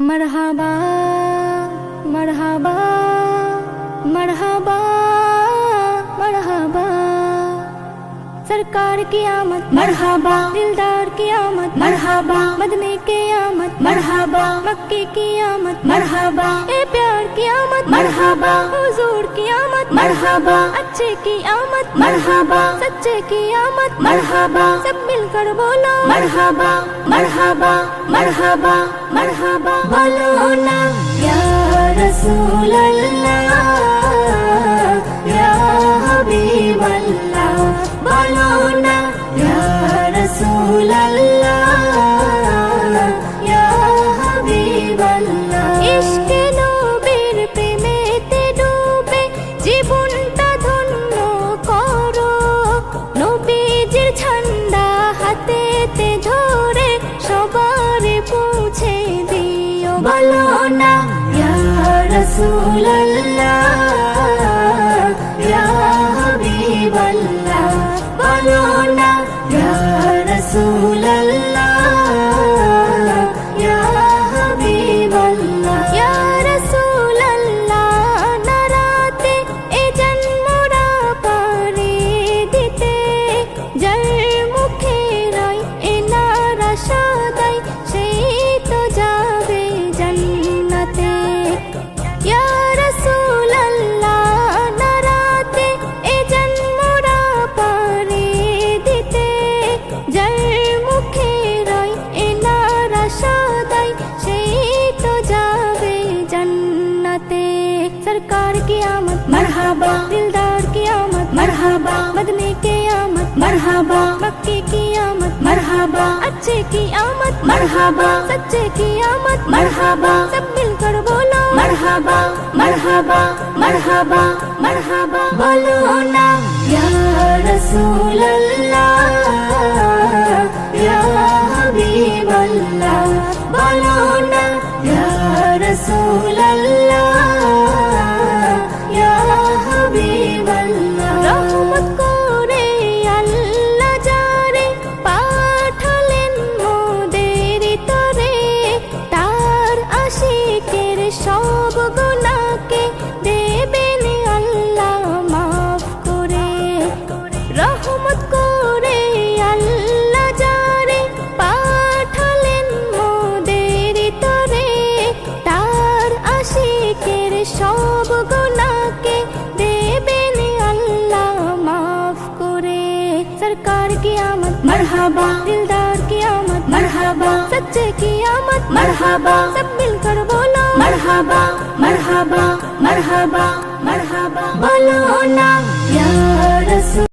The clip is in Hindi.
मरहबा मरहबा मरहबा मरहबा। सरकार की आमद मरहबा। दिलदार की आमद मरहबा। मदने की आमद मरहबा। मक्के की आमद। मरहबा। ए प्यार की आमद मरहबा। आमद मरहबा अच्छे की आमद। मरहबा सच्चे की आमद। मरहबा सब मिलकर बोलो। मरहबा मरहबा मरहबा मरहबा बोलो ना। या रसूल अल्लाह या हबीब अल्लाह बोलो ना। या रसूल अल्लाह দিও बोलो ना या रसूल अल्लाह सरकार की आमद, मरहबा। दिलदार की आमद, मरहबा। मदने की आमद, मरहबा। मक्के की आमद, मरहबा। अच्छे की आमद, मरहबा। सच्चे की आमद, मरहबा। सब मिलकर बोलो। मरहबा मरहबा मरहबा मरहबा। बोलो ना, या रसूल अल्लाह मरहबा। दिलदार की आमद। मरहबा। सच्चे की आमद। मरहबा। सब मिलकर बोलो। मरहबा। मरहबा। मरहबा। मरहबा। बोलो ना। या रसूल।